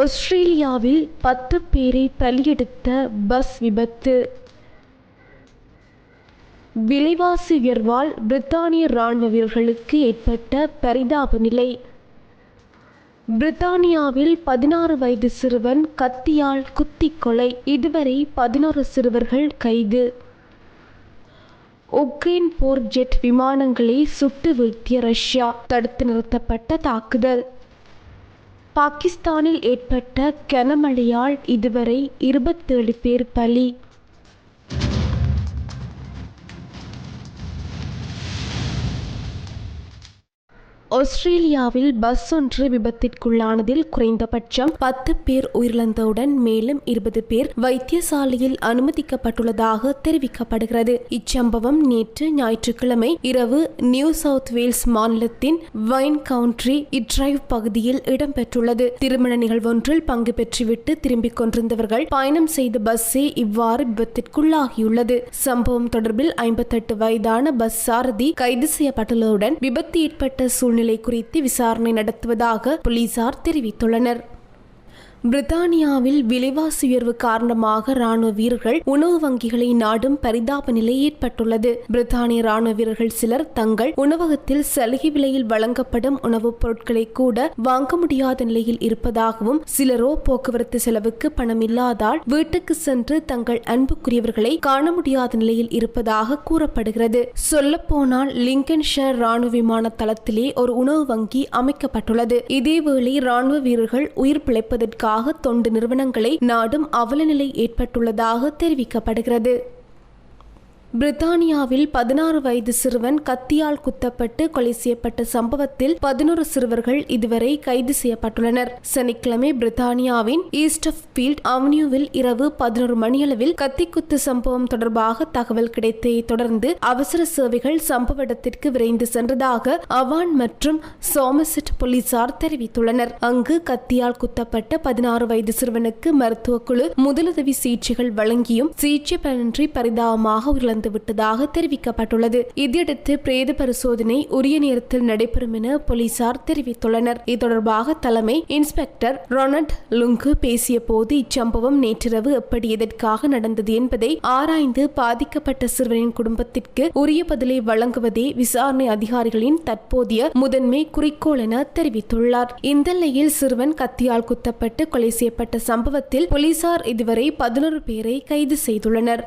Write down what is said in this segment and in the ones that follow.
ஆஸ்திரேலியாவில் பத்து பேரை பலியெடுத்த பஸ் விபத்து. விலைவாசி உயர்வால் பிரித்தானிய இராணுவ வீரர்களுக்கு ஏற்பட்ட பரிதாப நிலை. பிரித்தானியாவில் பதினாறு வயது சிறுவன் கத்தியால் குத்தி கொலை. இதுவரை பதினோரு சிறுவர்கள் கைது. உக்ரைன் போர் ஜெட் விமானங்களை சுட்டு வீழ்த்திய ரஷ்யா. தடுத்து நிறுத்தப்பட்ட தாக்குதல். பாகிஸ்தானில் ஏற்பட்ட கனமழையால் இதுவரை இருபத்தேழு பேர் பலி. ஆஸ்திரேலியாவில் பஸ் ஒன்று விபத்திற்குள்ளானதில் குறைந்தபட்சம் பத்து பேர் உயிரிழந்தவுடன் மேலும் இருபது பேர் வைத்தியசாலையில் அனுமதிக்கப்பட்டுள்ளதாக தெரிவிக்கப்படுகிறது. இச்சம்பவம் நேற்று ஞாயிற்றுக்கிழமை இரவு நியூ சவுத் வேல்ஸ் மாநிலத்தின் வைன் கவுண்ட்ரி இட்ரைவ் பகுதியில் இடம்பெற்றுள்ளது. திருமண நிகழ்வொன்றில் பங்கு பெற்றுவிட்டு திரும்பிக் கொண்டிருந்தவர்கள் பயணம் செய்த பஸ்ஸே இவ்வாறு விபத்திற்குள்ளாகியுள்ளது. சம்பவம் தொடர்பில் ஐம்பத்தெட்டு வயதான பஸ் சாரதி கைது செய்யப்பட்டுள்ளதுடன் விபத்து ஏற்பட்ட சூழ்நிலை சூழ்நிலை குறித்து விசாரணை நடத்துவதாக போலீசார் தெரிவித்துள்ளனர். பிரித்தானியாவில் விலைவாசி உயர்வு காரணமாக ராணுவ வீரர்கள் உணவு வங்கிகளை நாடும் பரிதாப நிலை ஏற்பட்டுள்ளது. பிரித்தானிய ராணுவ வீரர்கள் சிலர் தங்கள் உணவகத்தில் சலுகை விலையில் வழங்கப்படும் உணவுப் பொருட்களை கூட வாங்க முடியாத நிலையில் இருப்பதாகவும் சிலரோ போக்குவரத்து செலவுக்கு பணம் இல்லாதால் வீட்டுக்கு சென்று தங்கள் அன்புக்குரியவர்களை காண முடியாத நிலையில் இருப்பதாக கூறப்படுகிறது. சொல்லப்போனால் லிங்கன்ஷர் ராணுவ விமான தளத்திலே ஒரு உணவு வங்கி அமைக்கப்பட்டுள்ளது. இதேவேளை ராணுவ வீரர்கள் உயிர் பிழைப்பதற்கு அதற்காக தொண்டு நிறுவனங்களை நாடும் அவலநிலை ஏற்பட்டுள்ளதாக தெரிவிக்கப்படுகிறது. பிரித்தானியாவில் பதினாறு வயது சிறுவன் கத்தியால் குத்தப்பட்டு கொலை செய்யப்பட்ட சம்பவத்தில் பதினோரு சிறுவர்கள் இதுவரை கைது செய்யப்பட்டுள்ளனர். சனிக்கிழமை பிரித்தானியாவின் ஈஸ்ட் ஆஃப் பீல்ட் அவென்யூவில் இரவு பதினோரு மணியளவில் கத்திக்குத்து சம்பவம் தொடர்பாக தகவல் கிடைத்ததை தொடர்ந்து அவசர சேவைகள் சம்பவ இடத்திற்கு விரைந்து சென்றதாக அவான் மற்றும் சோமசெட் போலீசார் தெரிவித்துள்ளனர். அங்கு கத்தியால் குத்தப்பட்ட பதினாறு வயது சிறுவனுக்கு மருத்துவ குழு முதலுதவி சிகிச்சைகள் வழங்கியும் சிகிச்சை பலனின்றி பரிதாபமாக உயிரிழந்தார் இறந்து விட்டதாக தெரிவிக்கப்பட்டுள்ளது. இதையடுத்து பிரேத பரிசோதனை உரிய நேரத்தில் நடைபெறும் என போலீசார் தெரிவித்துள்ளனர். இது தொடர்பாக தலைமை இன்ஸ்பெக்டர் ரொனட் லுங்கு பேசிய போது இச்சம்பவம் நேற்றிரவு எப்படி எதற்காக நடந்தது என்பதை ஆராய்ந்து பாதிக்கப்பட்ட சிறுவனின் குடும்பத்திற்கு உரிய பதிலை வழங்குவதே விசாரணை அதிகாரிகளின் தற்போதைய முதன்மை குறிக்கோள் என தெரிவித்துள்ளார். இந்த நிலையில் சிறுவன் கத்தியால் குத்தப்பட்டு கொலை செய்யப்பட்ட சம்பவத்தில் போலீசார் இதுவரை பதினோரு பேரை கைது செய்துள்ளனர்.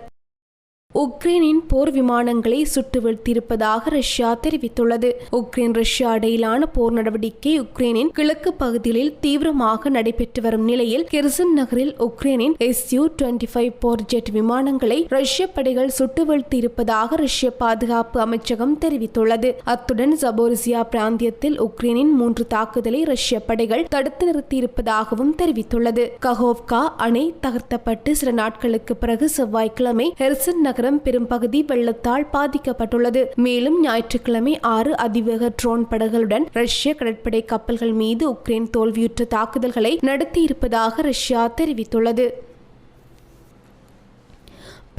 உக்ரைனின் போர் விமானங்களை சுட்டு வீழ்த்தியிருப்பதாக ரஷ்யா தெரிவித்துள்ளது. உக்ரைன் ரஷ்யா இடையிலான போர் நடவடிக்கை உக்ரைனின் கிழக்கு பகுதிகளில் தீவிரமாக நடைபெற்று வரும் நிலையில் கெர்சன் நகரில் உக்ரைனின் எஸ் யூ டுவெண்டி ஃபைவ் போர் ஜெட் விமானங்களை ரஷ்ய படைகள் சுட்டு வீழ்த்தியிருப்பதாக ரஷ்ய பாதுகாப்பு அமைச்சகம் தெரிவித்துள்ளது. அத்துடன் ஜபோரிசியா பிராந்தியத்தில் உக்ரைனின் மூன்று தாக்குதலை ரஷ்ய படைகள் தடுத்து நிறுத்தியிருப்பதாகவும் தெரிவித்துள்ளது. கஹோவ்கா அணை தகர்த்தப்பட்டு சில நாட்களுக்கு பிறகு செவ்வாய்க்கிழமை ஹெர்சன் நகர் நகரம் பெரும்பகுதி வெள்ளத்தால் பாதிக்கப்பட்டுள்ளது. மேலும் ஞாயிற்றுக்கிழமை ஆறு அதிவேக ட்ரோன் படகுகளுடன் ரஷ்ய கடற்படை கப்பல்கள் மீது உக்ரைன் தோல்வியுற்ற தாக்குதல்களை நடத்தியிருப்பதாக ரஷ்யா தெரிவித்துள்ளது.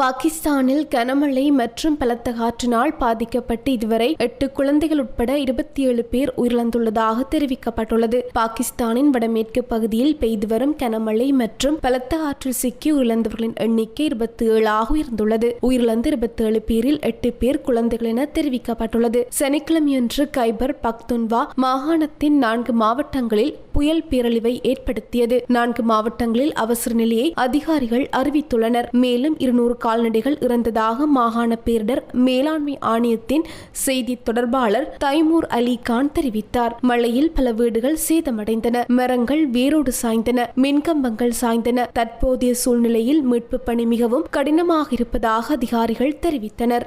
பாகிஸ்தானில் கனமழை மற்றும் பலத்த காற்றினால் பாதிக்கப்பட்டு இதுவரை எட்டு குழந்தைகள் உட்பட இருபத்தி ஏழு பேர் உயிரிழந்துள்ளதாக தெரிவிக்கப்பட்டுள்ளது. பாகிஸ்தானின் வடமேற்கு பகுதியில் பெய்து வரும் கனமழை மற்றும் பலத்த காற்றில் சிக்கி உயிரிழந்தவர்களின் எண்ணிக்கை இருபத்தி ஏழாக உயர்ந்துள்ளது. உயிரிழந்த இருபத்தி ஏழு பேரில் எட்டு பேர் குழந்தைகள் என தெரிவிக்கப்பட்டுள்ளது. சனிக்கிழமையன்று கைபர் பக்துன்வா மாகாணத்தின் நான்கு மாவட்டங்களில் புயல் பேரழிவை ஏற்படுத்தியது. நான்கு மாவட்டங்களில் அவசர நிலையை அதிகாரிகள் அறிவித்துள்ளனர். மேலும் இருநூறு கால்நடைகள் இறந்ததாக மாகாண பேரிடர் மேலாண்மை ஆணையத்தின் செய்தி தொடர்பாளர் தைமூர் அலி கான் தெரிவித்தார். மழையில் பல வீடுகள் சேதமடைந்தன. மரங்கள் வேரோடு சாய்ந்தன. மின்கம்பங்கள் சாய்ந்தன. தற்போதைய சூழ்நிலையில் மீட்பு பணி மிகவும் கடினமாக இருப்பதாக அதிகாரிகள் தெரிவித்தனர்.